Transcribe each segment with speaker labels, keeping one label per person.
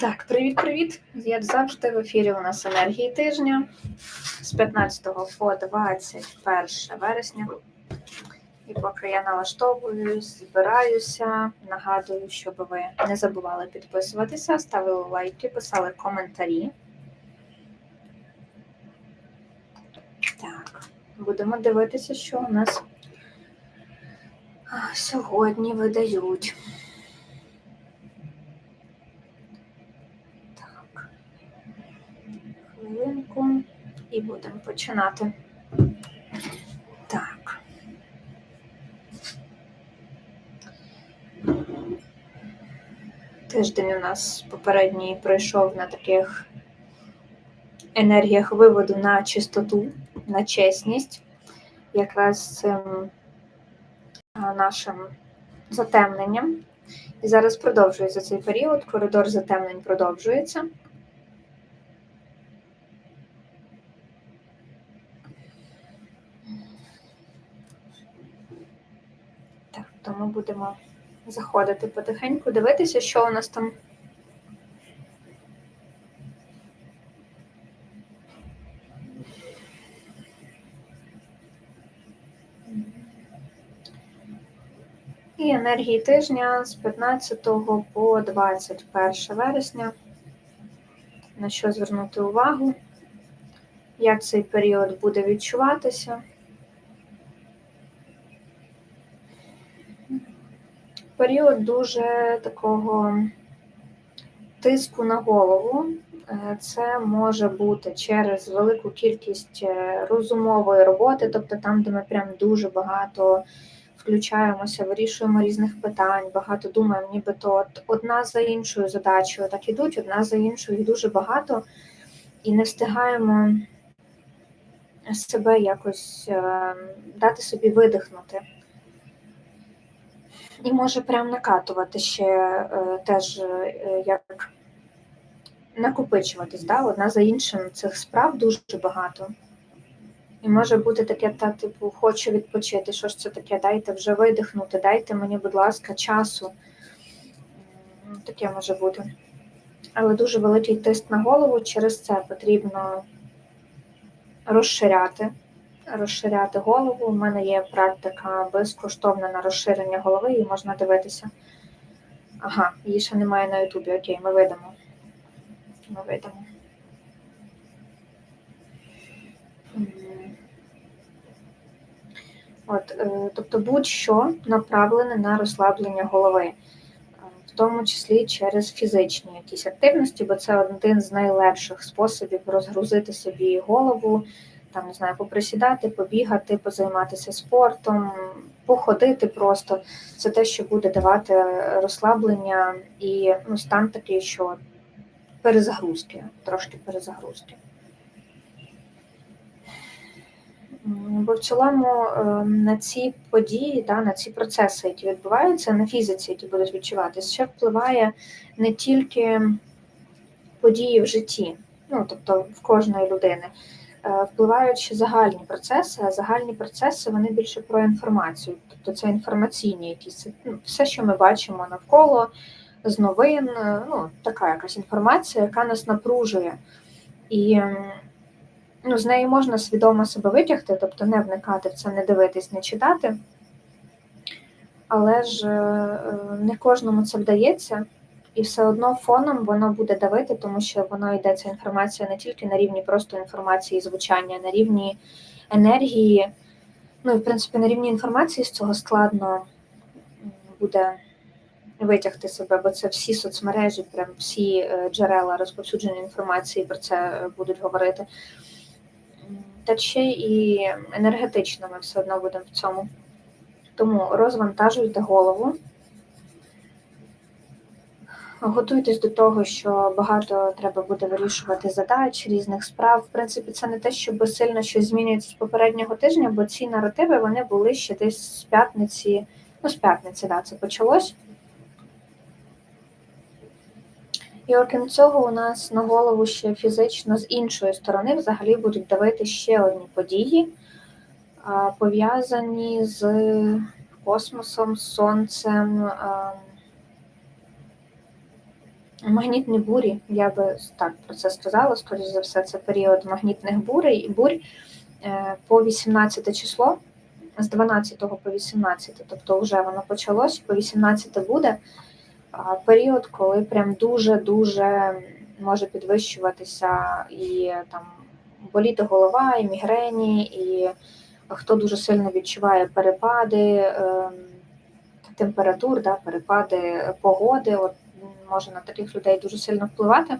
Speaker 1: Так, привіт-привіт! Як завжди, в ефірі у нас енергії тижня з 15 по 21 вересня. І поки я налаштовуюсь, збираюся, нагадую, щоб ви не забували підписуватися, ставили лайки, писали коментарі. Так, будемо дивитися, що у нас сьогодні видають. Так. Хвилинку і будемо починати. Так. Тиждень у нас попередній пройшов на таких енергіях виводу на чистоту, на чесність, якраз цим нашим затемненням. І зараз продовжується цей період, коридор затемнень продовжується. Так, тому будемо заходити потихеньку, дивитися, що у нас там. І енергії тижня з 15 по 21 вересня. На що звернути увагу, як цей період буде відчуватися. Період дуже такого тиску на голову. Е, Це може бути через велику кількість е, розумової роботи, тобто там, де ми прям дуже багато включаємося, вирішуємо різних питань, багато думаємо, нібито от одна за іншою задачею так ідуть, одна за іншою, їх дуже багато, і не встигаємо себе якось е, дати собі видихнути. І може прям накатувати ще е, теж е, як накопичуватись, да? одна за іншим цих справ дуже багато. І може бути таке, та, типу, хочу відпочити, що ж це таке, дайте вже видихнути, дайте мені, будь ласка, часу. Таке може бути. Але дуже великий тиск на голову, через це потрібно розширяти, розширяти голову. У мене є практика безкоштовна на розширення голови, і можна дивитися. Ага, її ще немає на Ютубі. Окей, ми вийдемо. Ми вийдемо. От, е, тобто будь-що направлене на розслаблення голови, е, в тому числі через фізичні якісь активності, бо це один з найлегших способів розгрузити собі голову, там не знаю, поприсідати, побігати, позайматися спортом, походити просто. Це те, що буде давати розслаблення і ну, стан такий, що перезагрузки, трошки перезагрузки. Бо в цілому е, на ці події, да, на ці процеси, які відбуваються, на фізиці, які будуть відчуватися, ще впливає не тільки події в житті, ну тобто в кожної людини, впливають ще загальні процеси, а загальні процеси вони більше про інформацію, тобто це інформаційні якісь ну, все, що ми бачимо навколо з новин, е, ну така якась інформація, яка нас напружує. І ну, з неї можна свідомо себе витягти, тобто не вникати в це, не дивитись, не читати. Але ж е, не кожному це вдається, і все одно фоном воно буде давити, тому що воно йде ця інформація не тільки на рівні просто інформації і звучання, на рівні енергії. Ну і в принципі на рівні інформації з цього складно буде витягти себе, бо це всі соцмережі, прям всі е, джерела розповсюдження інформації про це е, будуть говорити. Та ще і енергетично ми все одно будемо в цьому. Тому розвантажуйте голову. Готуйтесь до того, що багато треба буде вирішувати задач, різних справ. В принципі, це не те, щоб сильно щось змінюється з попереднього тижня, бо ці наративи вони були ще десь з п'ятниці. Ну, з п'ятниці, да, це почалось. І окрім цього, у нас на голову ще фізично з іншої сторони взагалі будуть давити ще одні події, пов'язані з космосом, сонцем. Магнітні бурі, я би так про це сказала, скоріш за все, це період магнітних бурей, бурь е, по 18 число, з 12 по 18, тобто вже воно почалось, по 18 буде період, коли прям дуже-дуже може підвищуватися і там боліти голова, і мігрені, і хто дуже сильно відчуває перепади е, температур, да, перепади погоди. От може на таких людей дуже сильно впливати.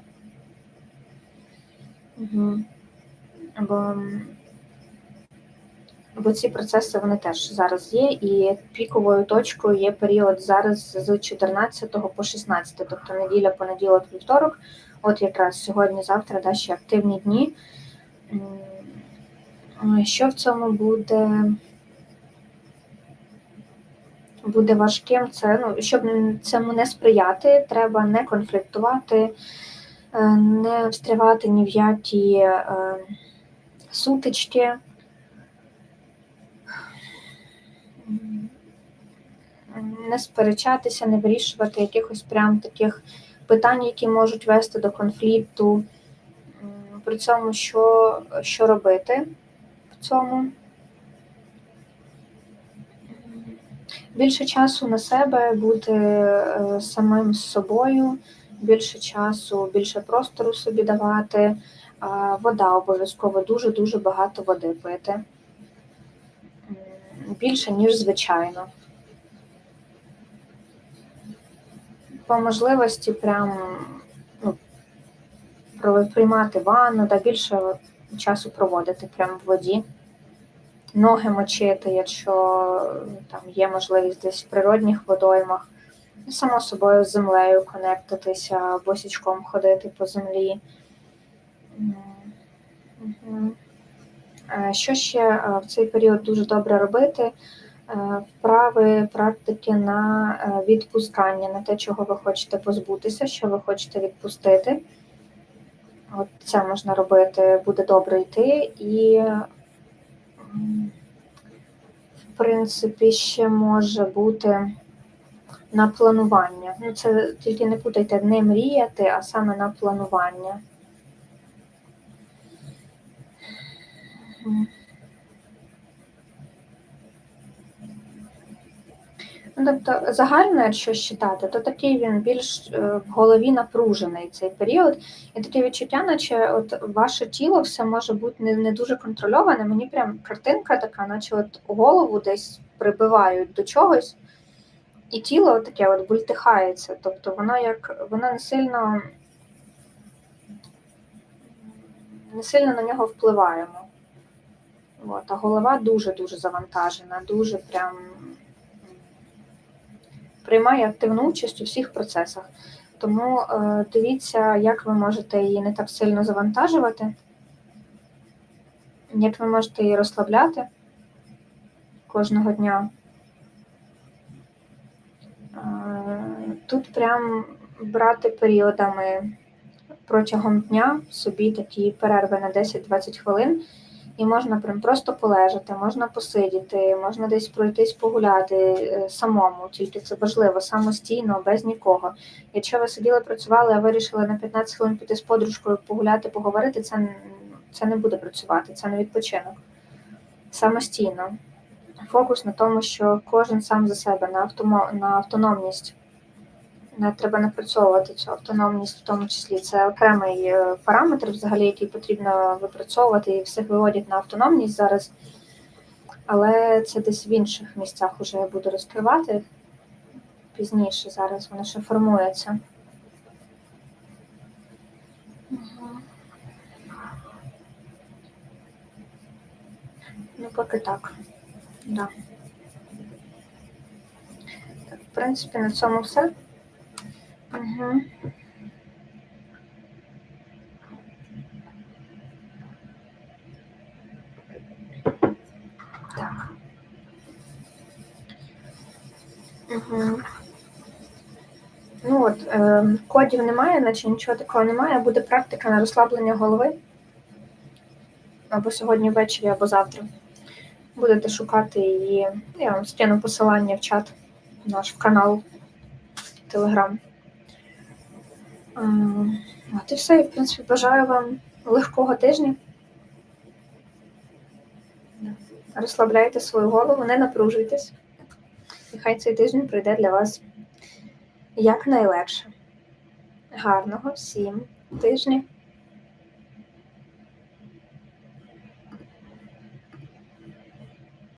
Speaker 1: Угу. Бо, бо ці процеси вони теж зараз є, і піковою точкою є період зараз з 14 по 16, тобто неділя, понеділок, вівторок, от якраз сьогодні-завтра да, ще активні дні. Що в цьому буде? Буде важким. Це ну, щоб цьому не сприяти, треба не конфліктувати, е, не встрявати ні в яті е, сутички. Не сперечатися, не вирішувати якихось прям таких питань, які можуть вести до конфлікту. При цьому що, що робити в цьому. Більше часу на себе, бути е, самим з собою, більше часу, більше простору собі давати. Вода обов'язково дуже-дуже багато води пити. Більше, ніж звичайно. По можливості прям ну, приймати ванну, да більше часу проводити прямо в воді ноги мочити, якщо там є можливість десь в природних водоймах. Само собою з землею конектитися, босічком ходити по землі. Що ще в цей період дуже добре робити? Вправи, практики на відпускання, на те, чого ви хочете позбутися, що ви хочете відпустити. От Це можна робити, буде добре йти і в принципі, ще може бути на планування. Ну, це тільки не путайте не мріяти, а саме на планування. Тобто, загально, якщо считати, то такий він більш е, в голові напружений цей період, і таке відчуття, наче от ваше тіло все може бути не не дуже контрольоване. Мені прям картинка така, наче от голову десь прибивають до чогось, і тіло таке от бультихається. Тобто воно як воно не сильно не сильно на нього впливаємо. От, а голова дуже-дуже завантажена, дуже прям приймає активну участь у всіх процесах. Тому е, дивіться, як ви можете її не так сильно завантажувати, як ви можете її розслабляти кожного дня. Е, тут прям брати періодами протягом дня собі такі перерви на 10-20 хвилин. І можна прям просто полежати, можна посидіти, можна десь пройтись погуляти е, самому, тільки це важливо, самостійно, без нікого. Якщо ви сиділи, працювали, а вирішили на 15 хвилин піти з подружкою, погуляти, поговорити, це це не буде працювати, це не відпочинок. Самостійно. Фокус на тому, що кожен сам за себе на, автомо, на автономність треба напрацьовувати цю автономність, в тому числі це окремий е, параметр, взагалі, який потрібно випрацьовувати, і всіх виводять на автономність зараз. Але це десь в інших місцях вже я буду розкривати пізніше. Зараз воно ще формується. Ну, поки так. Да. Так, в принципі, на цьому все. Угу. Ну от, е, кодів немає, наче нічого такого немає. Буде практика на розслаблення голови. Або сьогодні ввечері, або завтра. Будете шукати її. Я вам скину посилання в чат наш в канал Телеграм. А, От і все. І, в принципі, бажаю вам легкого тижня. Розслабляйте свою голову, не напружуйтесь. І хай цей тиждень пройде для вас якнайлегше. Гарного всім тижня!